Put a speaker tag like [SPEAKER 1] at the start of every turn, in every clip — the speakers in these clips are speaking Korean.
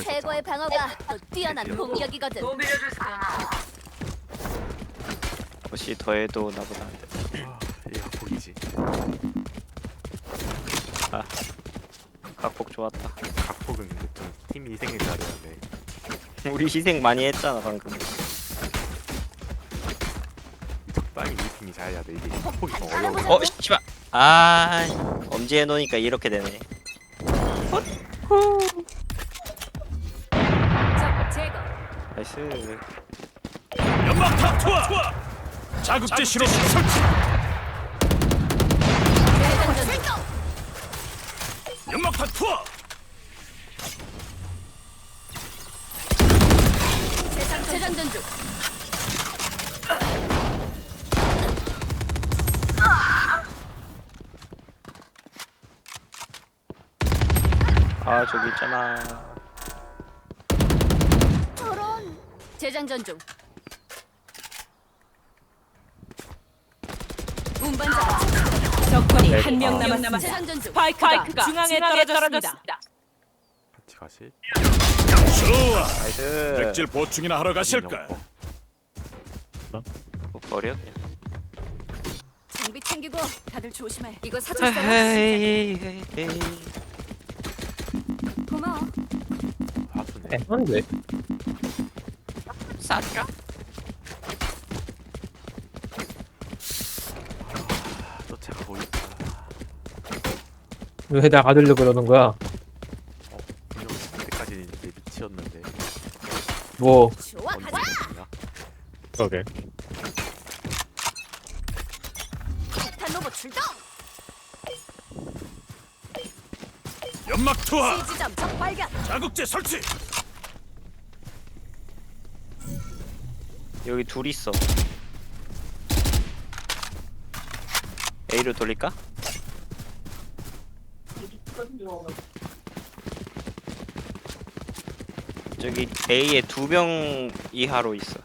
[SPEAKER 1] 최고의 방어가 또 뛰어난 공격이거든.
[SPEAKER 2] 혹시 더해도 나보다 안 돼.
[SPEAKER 3] 아, 이 각폭이지.
[SPEAKER 2] 각폭 좋았다.
[SPEAKER 3] 각폭은 근데 좀 팀이 희생을 잘해야네.
[SPEAKER 2] 우리 희생 많이 했잖아 방금.
[SPEAKER 3] 적당히 이 팀이 잘해야 돼. 이게 각폭이 좀 어려워.
[SPEAKER 2] 어 씨발. 아 엄지해 놓으니까 이렇게 되네.
[SPEAKER 1] 적
[SPEAKER 2] 나이스.
[SPEAKER 4] 연막탑 투하 자극제 실험 설치. 연막탑 투하
[SPEAKER 1] 재장 재장전 중.
[SPEAKER 2] 아 저기 있잖아.
[SPEAKER 1] 저런. 재장전 중. 운반자
[SPEAKER 5] 적군이 한명 남았습니다.
[SPEAKER 1] 재장전 중.
[SPEAKER 5] 스파이크가 중앙에 떨어졌습니다.
[SPEAKER 3] 같이 가실?
[SPEAKER 4] 좋아
[SPEAKER 2] 나이스.
[SPEAKER 4] 백질 보충이나 하러 가실까
[SPEAKER 2] 뭐 버려 그냥.
[SPEAKER 1] 장비 챙기고 다들 조심해. 이거
[SPEAKER 2] 헤이 헤이.
[SPEAKER 1] 고마워.
[SPEAKER 3] 아프네.
[SPEAKER 6] 한데
[SPEAKER 2] 싸까?
[SPEAKER 3] 또 제가 보니까
[SPEAKER 6] 왜나 가들려 그러는 거야?
[SPEAKER 3] 어, 분명 그때까지는 이제 미치였는데
[SPEAKER 6] 뭐
[SPEAKER 1] 좋아
[SPEAKER 3] 언제
[SPEAKER 1] 가자.
[SPEAKER 3] 됐냐?
[SPEAKER 6] 그러게
[SPEAKER 1] 폭탄 로봇 출동.
[SPEAKER 4] 연막 투하
[SPEAKER 1] 시지점 적 발견.
[SPEAKER 4] 자극제 설치
[SPEAKER 2] 여기 둘 있어. A로 돌릴까? 저기 A에 두 명 이하로 있어.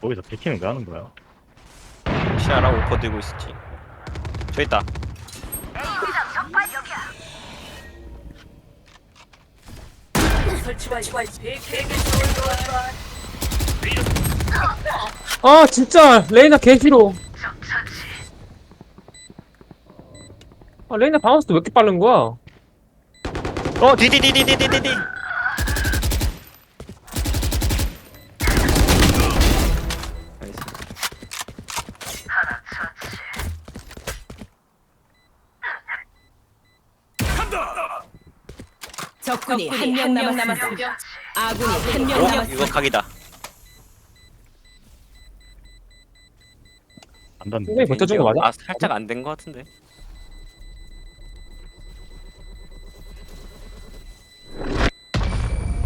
[SPEAKER 7] 거기서 비키는 왜 하는 거야?
[SPEAKER 2] 시아라 오퍼 들고 있었지. 저 있다.
[SPEAKER 6] 아 진짜 레이나 개 싫어 아 레이나 바운스도 왜 이렇게 빠른 거야?
[SPEAKER 2] 어 디디디디디디디. 나이스.
[SPEAKER 5] 적군이 한 명 남았습니다. 아군이
[SPEAKER 2] 한명오
[SPEAKER 5] 남았습니다.
[SPEAKER 2] 이거 각이다.
[SPEAKER 7] 안 닿는데.
[SPEAKER 6] 굉장히 버텨준 거 맞아?
[SPEAKER 2] 아 살짝 안 된 거 같은데.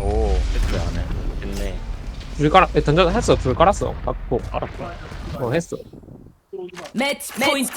[SPEAKER 2] 오
[SPEAKER 7] 테스트 안 해.
[SPEAKER 2] 됐네.
[SPEAKER 6] 불 깔아 던져서 했어 불 깔았어 갖고
[SPEAKER 7] 알았어.
[SPEAKER 6] 어 했어
[SPEAKER 5] 매치 포인트.